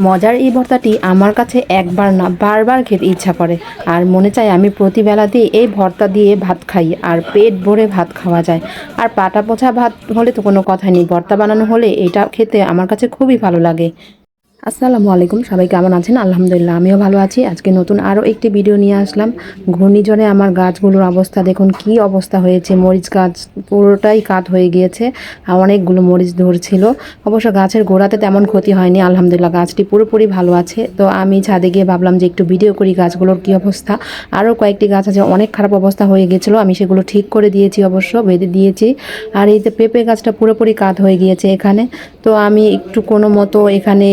মজার এই ভর্তাটি আমার কাছে একবার না, বারবার খেতে ইচ্ছা করে। আর মনে চায় আমি প্রতিবেলাতেই এই ভর্তা দিয়ে ভাত খাই, আর পেট ভরে ভাত খাওয়া যায়। আর পাটা পোছা ভাত হলে তো কোনো কথা নেই, ভর্তা বানানো হলে এটা খেতে আমার কাছে খুবই ভালো লাগে। আসসালামু আলাইকুম, সবাই কেমন আছেন? আলহামদুলিল্লাহ, আমিও ভালো আছি। আজকে নতুন আরও একটি ভিডিও নিয়ে আসলাম। ঘূর্ণিঝড়ে আমার গাছগুলোর অবস্থা, দেখুন কি অবস্থা হয়েছে। মরিচ গাছ পুরোটাই কাত হয়ে গিয়েছে অনেকগুলো মরিচ ধরছিল। অবশ্য গাছের গোড়াতে তেমন ক্ষতি হয়নি, আলহামদুলিল্লাহ, গাছটি পুরোপুরি ভালো আছে। তো আমি ছাদে গিয়ে ভাবলাম যে একটু ভিডিও করি গাছগুলোর কি অবস্থা। আরও কয়েকটি গাছ আছে, অনেক খারাপ অবস্থা হয়ে গিয়েছিল। আমি সেগুলো ঠিক করে দিয়েছি অবশ্য, বেঁধে দিয়েছি। আর এই যে পেঁপে গাছটা পুরোপুরি কাত হয়ে গিয়েছে এখানে। তো আমি একটু কোনো মতো এখানে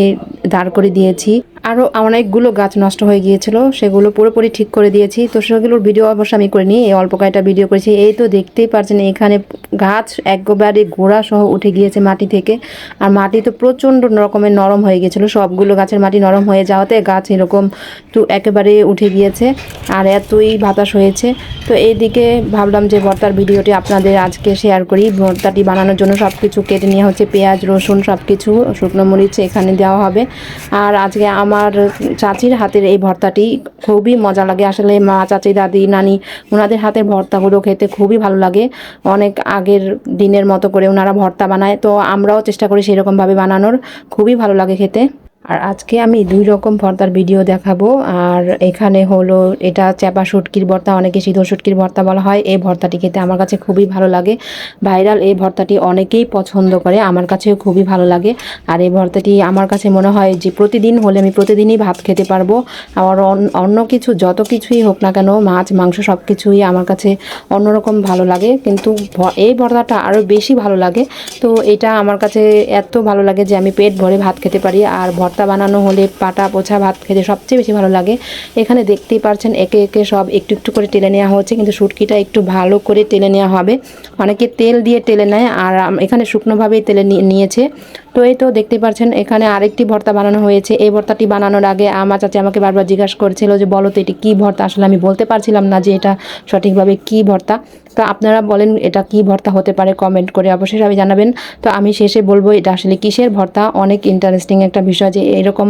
দাঁড় করে দিয়েছি। আরও অনেকগুলো গাছ নষ্ট হয়ে গিয়েছিল, সেগুলো পুরোপুরি ঠিক করে দিয়েছি। তো সেগুলোর ভিডিও অবশ্য আমি করিনি, এই অল্প কয়েকটা ভিডিও করেছি। এই তো দেখতেই পারছেন, এখানে গাছ একবারে গোড়া সহ উঠে গিয়েছে মাটি থেকে। আর মাটি তো প্রচণ্ড রকমের নরম হয়ে গিয়েছিল, সবগুলো গাছের মাটি নরম হয়ে যাওয়াতে গাছ এরকম তো একেবারে উঠে গিয়েছে আর এতই বাতাস হয়েছে। তো এইদিকে ভাবলাম যে ভর্তার ভিডিওটি আপনাদের আজকে শেয়ার করি। ভর্তাটি বানানোর জন্য সব কিছু কেটে নেওয়া হচ্ছে, পেঁয়াজ, রসুন সব কিছু শুকনো মরিচ এখানে দেওয়া হবে। আর আজকে আমার চাচির হাতের এই ভর্তাটি খুবই মজা লাগে। আসলে মা, চাচি, দাদি, নানি ওনাদের হাতের ভর্তাগুলো খেতে খুবই ভালো লাগে। অনেক আগের দিনের মতো করে ওনারা ভর্তা বানায়। তো আমরাও চেষ্টা করি সেরকমভাবে বানানোর। খুবই ভালো লাগে খেতে। আর আজকে আমি দুই রকম ভর্তার ভিডিও দেখাবো। আর এখানে হলো, এটা চ্যাপা শুটকির ভর্তা, অনেকে শীতল শুটকির ভর্তা বলা হয়। এই ভর্তাটি খেতে আমার কাছে খুবই ভালো লাগে। ভাইরাল এই ভর্তাটি অনেকেই পছন্দ করে, আমার কাছেও খুবই ভালো লাগে। আর এই ভর্তাটি আমার কাছে মনে হয় যে প্রতিদিন হলে আমি প্রতিদিনই ভাত খেতে পারব। আর অন্য কিছু, যত কিছুই হোক না কেন, মাছ, মাংস সব কিছুই আমার কাছে অন্যরকম ভালো লাগে। কিন্তু এই ভর্তাটা আরও বেশি ভালো লাগে। তো এটা আমার কাছে এত ভালো লাগে যে আমি পেট ভরে ভাত খেতে পারি। আর ভর্তা বানানো হলে পাটা, পোছা, ভাত খেতে সবচেয়ে বেশি ভালো লাগে। এখানে দেখতেই পারছেন একে একে সব একটু একটু করে টেলে নেওয়া হচ্ছে, কিন্তু শুটকিটা একটু ভালো করে টেলে নেওয়া হবে। অনেকে তেল দিয়ে টেলে নেয়, আর এখানে শুকনোভাবেই তেলে নিয়ে- নিয়েছে। তো এই তো দেখতে পাচ্ছেন, এখানে আরেকটি ভর্তা বানানো হয়েছে। এই ভর্তাটি বানানোর আগে আমার চাচি আমাকে বারবার জিজ্ঞাসা করছিল যে, বলো তো, এটি কী ভর্তা? আসলে আমি বলতে পারছিলাম না যে, এটা সঠিকভাবে কী ভর্তা। তো আপনারা বলেন, এটা কী ভর্তা হতে পারে? কমেন্ট করে অবশ্যই সবাই জানাবেন। তো আমি শেষে বলব, এটা আসলে কিসের ভর্তা? অনেক ইন্টারেস্টিং একটা বিষয় যে, এরকম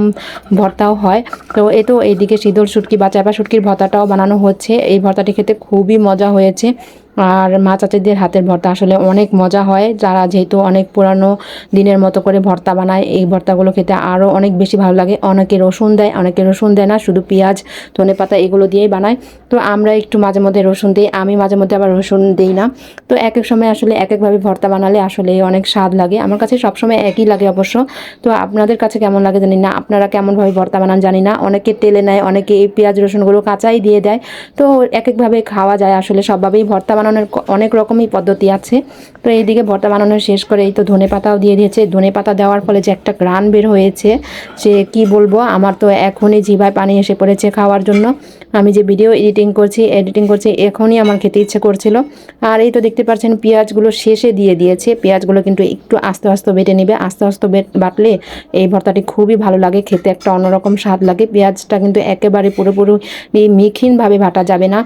ভর্তাও হয়। তো এ তো এইদিকে শীতল শুটকি বা চাপা শুটকির ভর্তাটাও বানানো হচ্ছে। এই ভর্তাটি খেতে খুবই মজা হয়েছে। আর মা চাচিদের হাতের ভর্তা আসলে অনেক মজা হয়। যারা যেহেতু অনেক পুরানো দিনের মতো করে ভর্তা বানায়, এই ভর্তাগুলো খেতে আরও অনেক বেশি ভালো লাগে। অনেকে রসুন দেয়, অনেকে রসুন দেয় না, শুধু পেঁয়াজ, ধনে পাতা এগুলো দিয়েই বানায়। তো আমরা একটু মাঝে মধ্যে রসুন দিই, আমি মাঝে মধ্যে আবার রসুন দিই না। তো এক এক সময় আসলে এক একভাবে ভর্তা বানালে আসলে অনেক স্বাদ লাগে। আমার কাছে সবসময় একই লাগে অবশ্য। তো আপনাদের কাছে কেমন লাগে জানি না, আপনারা কেমনভাবে ভর্তা বানান জানি না। অনেকে তেলে নেয়, অনেকে এই পেঁয়াজ রসুনগুলো কাঁচাই দিয়ে দেয়। তো এক একভাবে খাওয়া যায় আসলে সবভাবেই ভর্তা বানানোর অনেক রকমই পদ্ধতি আছে। তো এইদিকে ভর্তা বানানো শেষ করে এই তো ধনে পাতাও দিয়ে দিয়েছে। ধনে পাতা দেওয়ার ফলে যে একটা গ্রান বের হয়েছে, সে কি বলব? আমার তো এখনই জিভায় পানি এসে পড়েছে খাওয়ার জন্য। আমি যে ভিডিও এডিটিং করছি এডিটিং করছি, এখনই আমার খেতে ইচ্ছে করছিল। আর এই তো দেখতে পাচ্ছেন, পেঁয়াজগুলো শেষে দিয়ে দিয়েছে। পেঁয়াজগুলো কিন্তু একটু আস্তে আস্তে বেটে নেবে। আস্তে আস্তে বাটলে এই ভর্তাটি খুবই ভালো লাগে, খেতে একটা অন্যরকম স্বাদ লাগে। পেঁয়াজটা কিন্তু একেবারে পুরোপুরি মিখিনভাবে ভাটা যাবে না।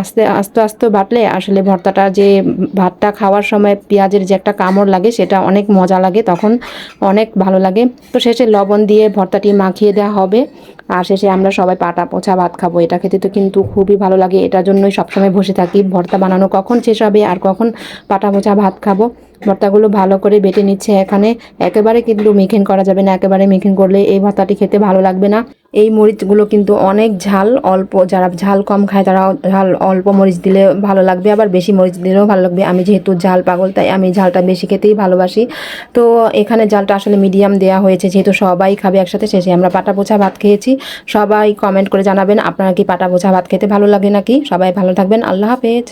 আস্তে আস্তে আস্তে বাটলে আসলে ভর্তাটা যে ভাতটা খাওয়ার সময় পেঁয়াজের যে একটা কামড় লাগে, সেটা অনেক মজা লাগে, তখন অনেক ভালো লাগে। তো শেষে লবণ দিয়ে ভর্তাটি মাখিয়ে দেওয়া হবে। আর শেষে আমরা সবাই পাটা পোছা ভাত খাব। এটা খেতে তো কিন্তু খুবই ভালো লাগে। এটার জন্যই সবসময় বসে থাকি। ভর্তা বানানো কখন শেষ হবে আর কখন পাটা পোছা ভাত খাব? ভর্তাগুলো ভালো করে বেটে নিচ্ছে এখানে। একেবারে কিন্তু মিখিন করা যাবে না। একেবারে মিখিন করলে এই ভর্তাটি খেতে ভালো লাগবে না। এই মরিচগুলো কিন্তু অনেক ঝাল, অল্প যারা ঝাল কম খায় তারা ঝাল, অল্প মরিচ দিলে ভালো লাগবে, আবার বেশি মরিচ দিলেও ভালো লাগবে। আমি যেহেতু ঝাল পাগল, তাই আমি ঝালটা বেশি খেতেই ভালোবাসি। তো এখানে ঝালটা আসলে মিডিয়াম দেওয়া হয়েছে, যেহেতু সবাই খাবে একসাথে, শেষে আমরা পাটা পোছা ভাত খেয়েছি। সবাই কমেন্ট করে জানাবেন, আপনারা কি পাটা পোছা ভাত খেতে ভালো লাগে নাকি? সবাই ভালো থাকবেন, আল্লাহ হাফেজ।